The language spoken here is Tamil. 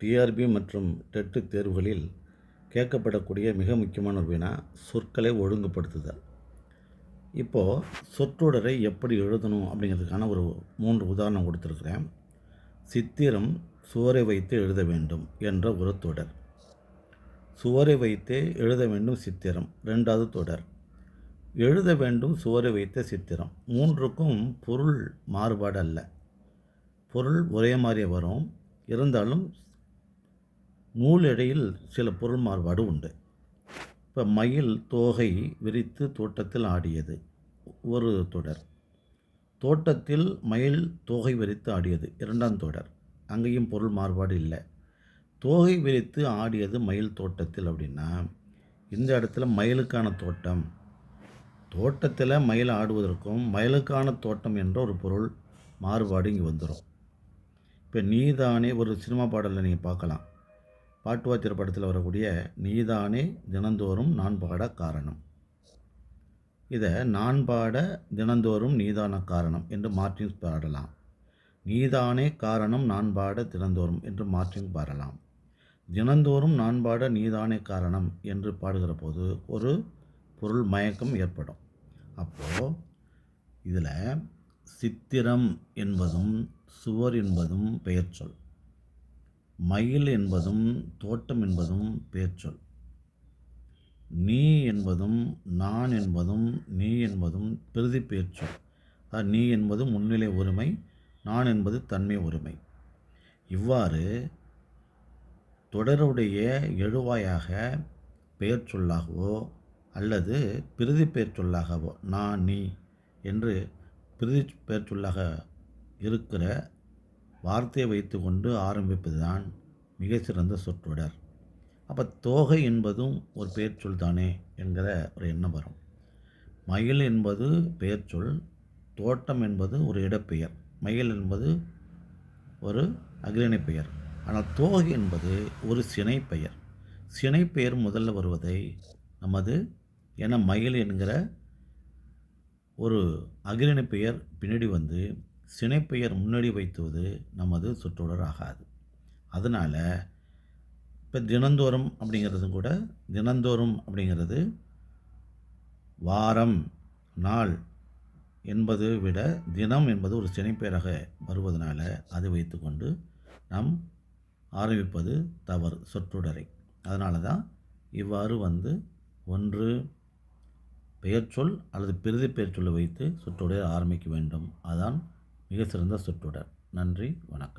டிஆர்பி மற்றும் டெட்டு தேர்வுகளில் கேட்கப்படக்கூடிய மிக முக்கியமான ஒரு வினா சொற்களை ஒழுங்குபடுத்துதல். இப்போது சொற்றொடரை எப்படி எழுதணும் அப்படிங்கிறதுக்கான ஒரு மூன்று உதாரணம் கொடுத்துருக்குறேன். சித்திரம் சுவரை வைத்து எழுத வேண்டும் என்ற ஒரு தொடர். சுவரை வைத்தே எழுத வேண்டும் சித்திரம் ரெண்டாவது தொடர். எழுத வேண்டும் சுவரை வைத்த சித்திரம். மூன்றுக்கும் பொருள் மாறுபாடு அல்ல. பொருள் ஒரே மாதிரியே வரும். இருந்தாலும் நூல் எடையில் சில பொருள் மாறுபாடு உண்டு. இப்போ மயில் தோகை விரித்து தோட்டத்தில் ஆடியது. ஒரு தொடர். தோட்டத்தில் மயில் தோகை விரித்து ஆடியது. இரண்டாம் தொடர். அங்கேயும் பொருள் மாறுபாடு இல்லை. தோகை விரித்து ஆடியது மயில் தோட்டத்தில் அப்படின்னா இந்த இடத்துல மயிலுக்கான தோட்டம். தோட்டத்தில் மயில் ஆடுவதற்கும் மயிலுக்கான தோட்டம் என்ற ஒரு பொருள் மாறுபாடு இங்கே வந்துடும் இப்போ நீதானே ஒரு சினிமா பாடலில் நீங்கள் பார்க்கலாம். பாட்டுவாத்தியர் படத்தில் வரக்கூடிய நீதானே தினந்தோறும் நான் பாட காரணம். இதை நான் பாட தினந்தோறும் நீதான காரணம் என்று மாற்றின் பாடலாம். நீதானே காரணம் நான் பாட தினந்தோறும் என்று மாற்றின் பாடலாம். தினந்தோறும் நான் பாட நீதானே காரணம் என்று பாடுகிற போது ஒரு பொருள் மயக்கம் ஏற்படும். அப்போது இதில் சித்திரம் என்பதும் சுவர் என்பதும் பெயர் சொல். மயில் என்பதும் தோட்டம் என்பதும் பெயர்ச்சொல் நீ என்பதும் நான் என்பதும் நீ என்பதும் பிரதி பெயர்ச்சொல் அதாவது நீ என்பது முன்னிலை உரிமை நான் என்பது தன்மை உரிமை இவ்வாறு தொடருடைய எழுவாயாக பெயர் சொல்லாகவோ அல்லது பிரதி பெயர் சொல்லாகவோ நான் நீ என்று பிரதி பெயர் சொல்லாக இருக்கிற வார்த்தையை வைத்துக்கொண்டு ஆரம்பிப்பது தான் மிக சிறந்த சொற்றொடர். அப்போ தோகை என்பதும் ஒரு பெயர் சொல் தானே என்கிற ஒரு எண்ணம் வரும். மயில் என்பது பெயர் சொல் தோட்டம் என்பது ஒரு இடப்பெயர். மயில் என்பது ஒரு அகிரணை பெயர். ஆனால் தோகை என்பது ஒரு சினை பெயர் சினை பெயர் முதல்ல வருவதை நமது என மயில் என்கிற ஒரு அகிரணை பெயர் பின்னாடி வந்து சினைப்பெயர் முன்னாடி வைத்துவது நமது சொற்றொடர் ஆகாது. அதனால் இப்போ தினந்தோறும் அப்படிங்கிறது கூட தினந்தோறும் அப்படிங்கிறது வாரம் நாள் என்பது விட தினம் என்பது ஒரு சினைப்பெயராக வருவதனால அதை வைத்துக்கொண்டு நாம் ஆரம்பிப்பது தவறு சொற்றொடரை. அதனால தான் இவ்வாறு வந்து ஒன்று பெயர்ச்சொல் அல்லது பிரதி பெயர்ச்சொல்லை வைத்து சொற்றொடரை ஆரம்பிக்க வேண்டும். அதான் மிக சிறந்த சொற்றொடர். நன்றி வணக்கம்.